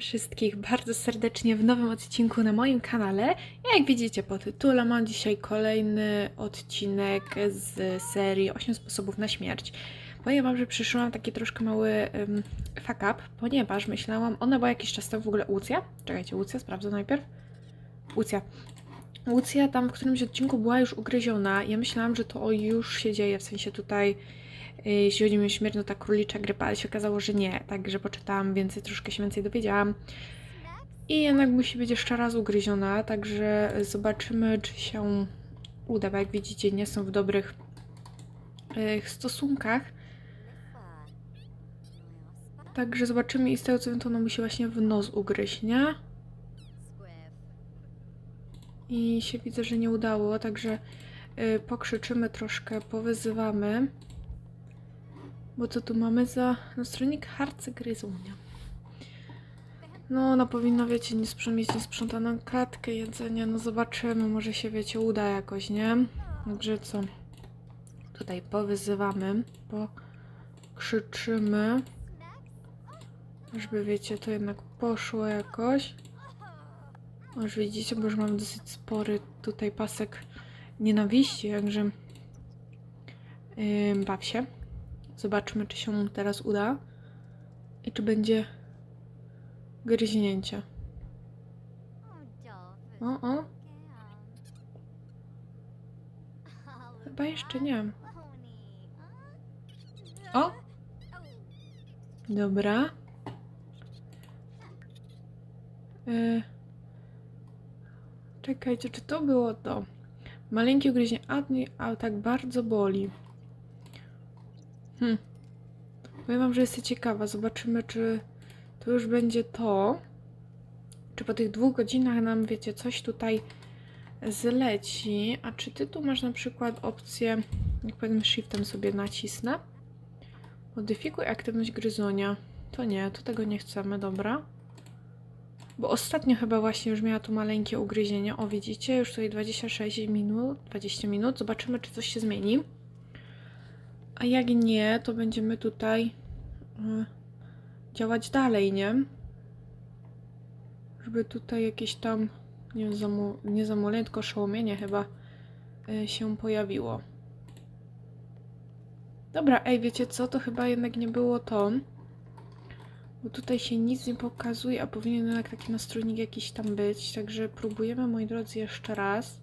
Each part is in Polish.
wszystkich bardzo serdecznie w nowym odcinku na moim kanale. Jak widzicie po tytule, mam dzisiaj kolejny odcinek z serii 8 sposobów na śmierć. Powiem wam, że przyszłam taki troszkę mały um, fuck up, ponieważ myślałam, ona była jakiś czas temu w ogóle Łucja. Czekajcie, Łucja, sprawdzę najpierw. Łucja. Łucja tam w którymś odcinku była już ugryziona. Ja myślałam, że to już się dzieje, w sensie tutaj jeśli chodzi o no ta królicza grypa, ale się okazało, że nie. Także poczytałam więcej, troszkę się więcej dowiedziałam. I jednak musi być jeszcze raz ugryziona, także zobaczymy, czy się uda, bo jak widzicie, nie są w dobrych y, stosunkach. Także zobaczymy i z tego co wiem, to ona musi właśnie w nos ugryźć, nie? I się widzę, że nie udało, także y, pokrzyczymy troszkę, powyzywamy. Bo co tu mamy za nastronik harce gryzunia? No, ona powinna, wiecie, nie sprzątać, mieć niesprzątaną klatkę jedzenia. No zobaczymy, może się, wiecie, uda jakoś, nie? Także co? Tutaj powyzywamy, pokrzyczymy. Żeby, wiecie, to jednak poszło jakoś. Już widzicie, bo już mam dosyć spory tutaj pasek nienawiści, także yy, baw się. Zobaczmy, czy się teraz uda i czy będzie gryźnięcie. O, o, chyba jeszcze nie. O! Dobra. Yy. Czekajcie, czy to było to? Maleńkie ugryzienie, a, a tak bardzo boli. Hmm. Powiem wam, że jestem ciekawa. Zobaczymy, czy to już będzie to. Czy po tych dwóch godzinach nam, wiecie, coś tutaj zleci. A czy ty tu masz na przykład opcję, jak powiem, shiftem sobie nacisnę. Modyfikuj aktywność gryzonia. To nie, to tego nie chcemy, dobra. Bo ostatnio chyba właśnie już miała tu maleńkie ugryzienie. O, widzicie, już tutaj 26 minut, 20 minut. Zobaczymy, czy coś się zmieni. A jak nie, to będziemy tutaj y, działać dalej, nie? Żeby tutaj jakieś tam, nie wiem, zamu, nie zamulenie, tylko szołomienie chyba y, się pojawiło. Dobra, ej, wiecie co? To chyba jednak nie było to. Bo tutaj się nic nie pokazuje, a powinien jednak taki nastronik jakiś tam być. Także próbujemy, moi drodzy, jeszcze raz.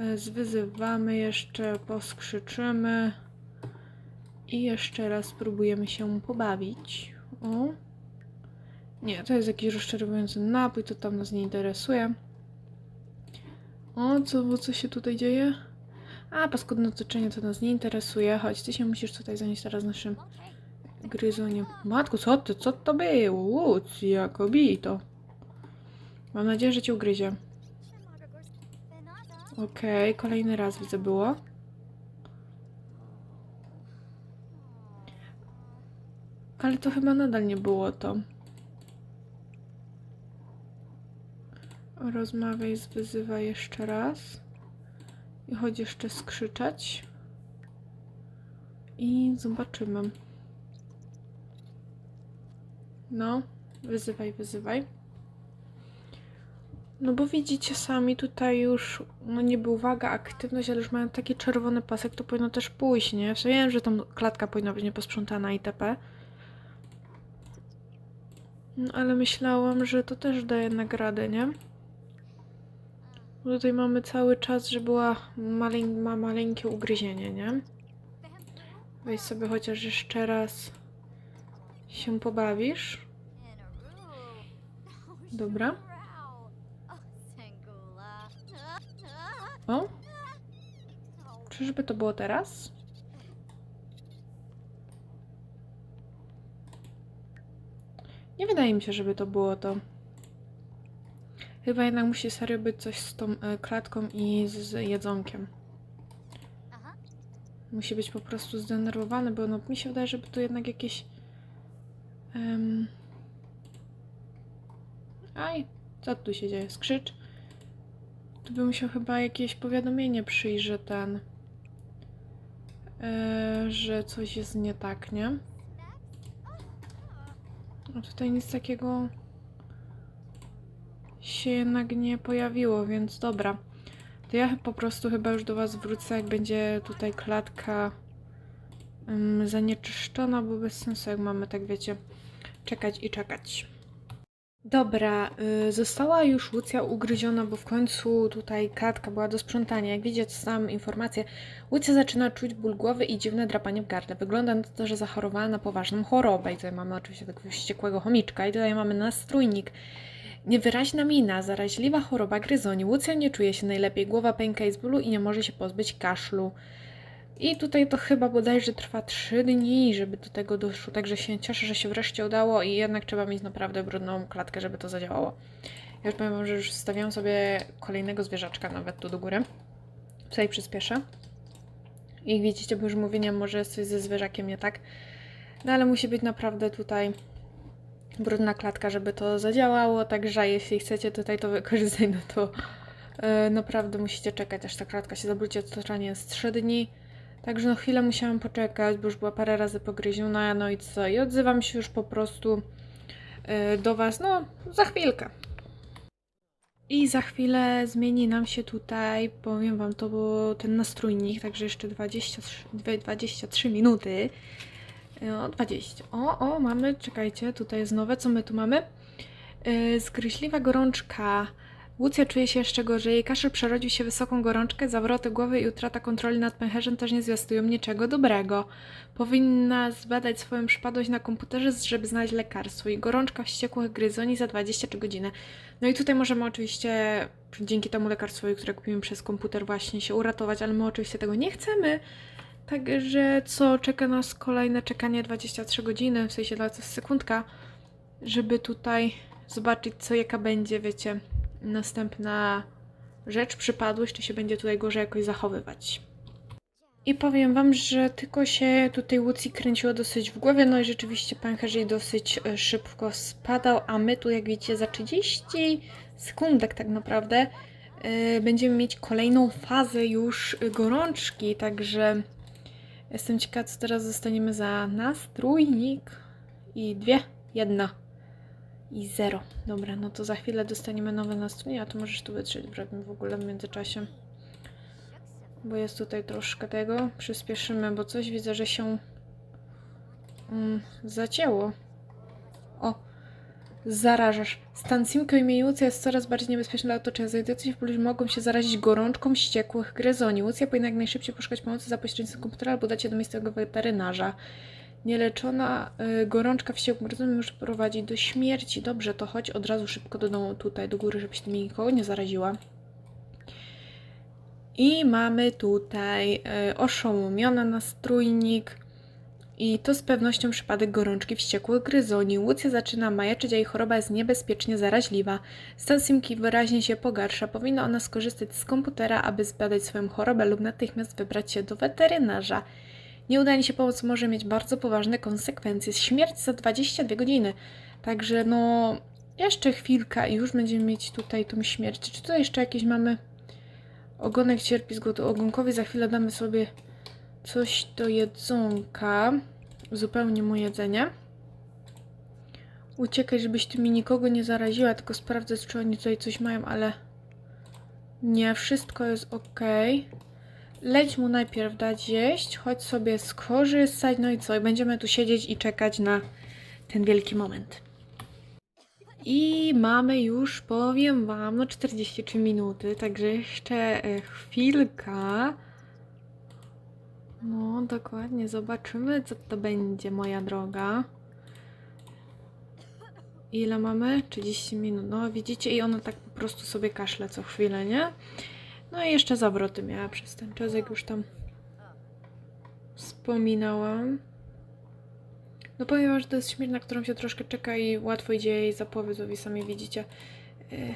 Y, Zwyzywamy jeszcze, poskrzyczymy. I jeszcze raz spróbujemy się pobawić. O. Nie, to jest jakiś rozczarowujący napój, to tam nas nie interesuje. O, co, co się tutaj dzieje? A, paskudne otoczenie to nas nie interesuje. Chodź, ty się musisz tutaj zająć teraz naszym gryzoniem. Matku, co ty, co to było? Łucja, kobito. Mam nadzieję, że cię ugryzie. Okej, kolejny raz widzę było. Ale to chyba nadal nie było to. Rozmawiaj, wyzywa jeszcze raz. I chodź jeszcze skrzyczeć. I zobaczymy. No, wyzywaj, wyzywaj. No bo widzicie sami, tutaj już, no niby uwaga, aktywność, ale już mają taki czerwony pasek, to powinno też pójść, nie? Sensie wiem, że tam klatka powinna być nieposprzątana itp. No, ale myślałam, że to też daje nagradę, nie? Tutaj mamy cały czas, że była maleń, ma maleńkie ugryzienie, nie? Weź sobie chociaż jeszcze raz się pobawisz. Dobra. O, czyżby to było teraz? Nie wydaje mi się, żeby to było to. Chyba jednak musi serio być coś z tą e, klatką i z, jedzonkiem. Musi być po prostu zdenerwowany, bo no, mi się wydaje, żeby to jednak jakieś... em, Aj, co tu się dzieje? Skrzycz. Tu by musiał chyba jakieś powiadomienie przyjść, że ten... e, że coś jest nie tak, nie? No tutaj nic takiego się jednak nie pojawiło, więc dobra. To ja po prostu chyba już do Was wrócę, jak będzie tutaj klatka um, zanieczyszczona, bo bez sensu jak mamy, tak wiecie, czekać i czekać. Dobra, y, została już Łucja ugryziona, bo w końcu tutaj klatka była do sprzątania. Jak widzicie, dostałam informację. Łucja zaczyna czuć ból głowy i dziwne drapanie w gardle. Wygląda na to, że zachorowała na poważną chorobę. I tutaj mamy oczywiście takiego wściekłego chomiczka. I tutaj mamy nastrójnik. Niewyraźna mina, zaraźliwa choroba gryzoni. Łucja nie czuje się najlepiej, głowa pęka i z bólu i nie może się pozbyć kaszlu. I tutaj to chyba bodajże trwa 3 dni, żeby do tego doszło. Także się cieszę, że się wreszcie udało i jednak trzeba mieć naprawdę brudną klatkę, żeby to zadziałało. Ja już powiem że już stawiam sobie kolejnego zwierzaczka nawet tu do góry. Tutaj przyspieszę. I widzicie, bo już mówienia może jest coś ze zwierzakiem nie tak. No ale musi być naprawdę tutaj brudna klatka, żeby to zadziałało. Także jeśli chcecie tutaj to wykorzystać, no to e, naprawdę musicie czekać, aż ta klatka się zabrudzi. Otoczenie jest 3 dni. Także no chwilę musiałam poczekać, bo już była parę razy pogryziona, no i co? I odzywam się już po prostu e, do Was, no za chwilkę. I za chwilę zmieni nam się tutaj, powiem Wam to, bo ten nastrójnik, także jeszcze 23, dwie- 23 minuty. O, 20. O, o, mamy, czekajcie, tutaj jest nowe, co my tu mamy? Yy, gorączka. Łucja czuje się jeszcze gorzej. Kaszel przerodził się wysoką gorączkę, zawroty głowy i utrata kontroli nad pęcherzem też nie zwiastują niczego dobrego. Powinna zbadać swoją przypadłość na komputerze, żeby znaleźć lekarstwo. I gorączka wściekłych gryzoni za 23 godziny. No i tutaj możemy oczywiście dzięki temu lekarstwowi, które kupimy przez komputer właśnie się uratować, ale my oczywiście tego nie chcemy. Także co, czeka nas kolejne czekanie 23 godziny, w sensie dla sekundka, żeby tutaj zobaczyć co jaka będzie, wiecie, następna rzecz, przypadłość, czy się będzie tutaj gorzej jakoś zachowywać. I powiem wam, że tylko się tutaj Łucji kręciło dosyć w głowie, no i rzeczywiście pęcherz jej dosyć e, szybko spadał, a my tu jak widzicie za 30 sekundek tak naprawdę e, będziemy mieć kolejną fazę już gorączki, także jestem ciekawa co teraz dostaniemy za nastrójnik i dwie, jedna i zero. Dobra, no to za chwilę dostaniemy nowe nastrój, a to możesz tu wytrzeć bratmy w ogóle w międzyczasie. Bo jest tutaj troszkę tego. Przyspieszymy, bo coś widzę, że się mm, zacięło. O, zarażasz. Stan Simko i Miejucja jest coraz bardziej niebezpieczny dla otoczenia. Znajdujący się w mogą się zarazić gorączką wściekłych gryzoni. Łucja powinna jak najszybciej poszukać pomocy za pośrednictwem komputera albo dać się do miejscowego weterynarza. Nieleczona y, gorączka wściekłych gryzoni może prowadzić do śmierci. Dobrze, to chodź od razu szybko do domu tutaj, do góry, żebyś tymi nikogo nie zaraziła. I mamy tutaj y, oszołomiona nastrójnik. I to z pewnością przypadek gorączki wściekłych gryzoni. Łucja zaczyna majaczyć, a jej choroba jest niebezpiecznie zaraźliwa. Stan Simki wyraźnie się pogarsza. Powinna ona skorzystać z komputera, aby zbadać swoją chorobę lub natychmiast wybrać się do weterynarza. Nieudanie się pomoc może mieć bardzo poważne konsekwencje. Śmierć za 22 godziny. Także no, jeszcze chwilka i już będziemy mieć tutaj tą śmierć. Czy tutaj jeszcze jakieś mamy... Ogonek cierpi z głodu ogonkowy. Za chwilę damy sobie coś do jedzonka. Zupełnie mu jedzenie. Uciekaj, żebyś ty mi nikogo nie zaraziła, tylko sprawdzę, czy oni tutaj coś mają, ale nie, wszystko jest ok. Leć mu najpierw dać jeść, chodź sobie skorzystać, no i co? I będziemy tu siedzieć i czekać na ten wielki moment. I mamy już, powiem Wam, no 43 minuty, także jeszcze e, chwilka. No, dokładnie, zobaczymy, co to będzie, moja droga. Ile mamy? 30 minut. No, widzicie, i ona tak po prostu sobie kaszle co chwilę, nie? No i jeszcze zawroty miała przez ten czas, jak już tam wspominałam. No powiem wam, że to jest śmierć, na którą się troszkę czeka i łatwo idzie jej to wy sami widzicie. Yy.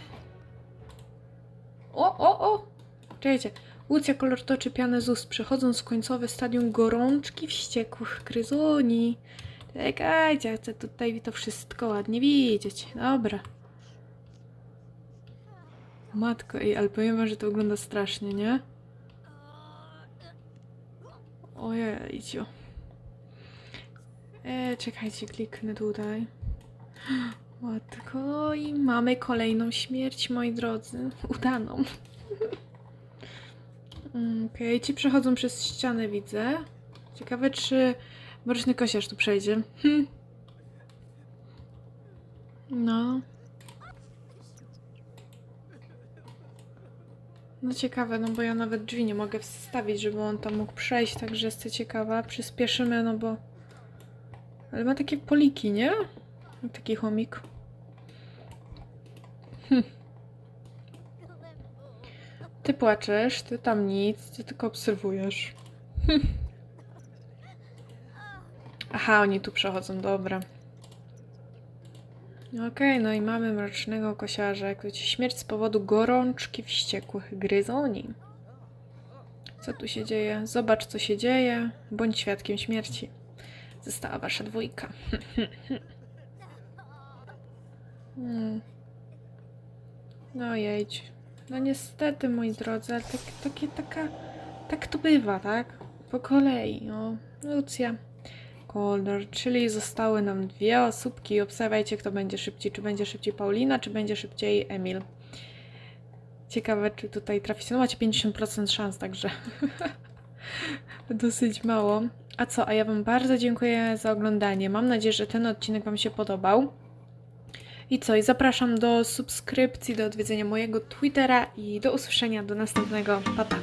O, o, o! Czekajcie. Łucja kolor toczy pianę z ust, przechodząc w końcowe stadium gorączki wściekłych gryzoni. Czekajcie, chcę tutaj to wszystko ładnie widzieć. Dobra. Matko, ej, ale powiem wam, że to wygląda strasznie, nie? Ojejciu. E, czekajcie, kliknę tutaj. Łatko i mamy kolejną śmierć, moi drodzy. Udaną. Mm, Okej, ci przechodzą przez ścianę, widzę. Ciekawe, czy mroczny kosiarz tu przejdzie. Hm. No. No ciekawe, no bo ja nawet drzwi nie mogę wstawić, żeby on tam mógł przejść, także jestem ciekawa. Przyspieszymy, no bo... Ale ma takie poliki, nie? Taki chomik. Hm. Ty płaczesz, ty tam nic, ty tylko obserwujesz. Hm. Aha, oni tu przechodzą, dobra. Okej, no i mamy mrocznego kosiarza. Wiecie, śmierć z powodu gorączki wściekłych gryzoni. Co tu się dzieje? Zobacz, co się dzieje. Bądź świadkiem śmierci. Została wasza dwójka. Hmm. No jedź. No niestety, moi drodzy, ale tak, takie, taka, tak to bywa, tak? Po kolei, no. Lucja. Czyli zostały nam dwie osóbki. Obstawiajcie, kto będzie szybciej. Czy będzie szybciej Paulina, czy będzie szybciej Emil. Ciekawe, czy tutaj traficie. No macie 50% szans, także dosyć mało. A co, a ja Wam bardzo dziękuję za oglądanie. Mam nadzieję, że ten odcinek Wam się podobał. I co, i zapraszam do subskrypcji, do odwiedzenia mojego Twittera i do usłyszenia do następnego. Pa, pa.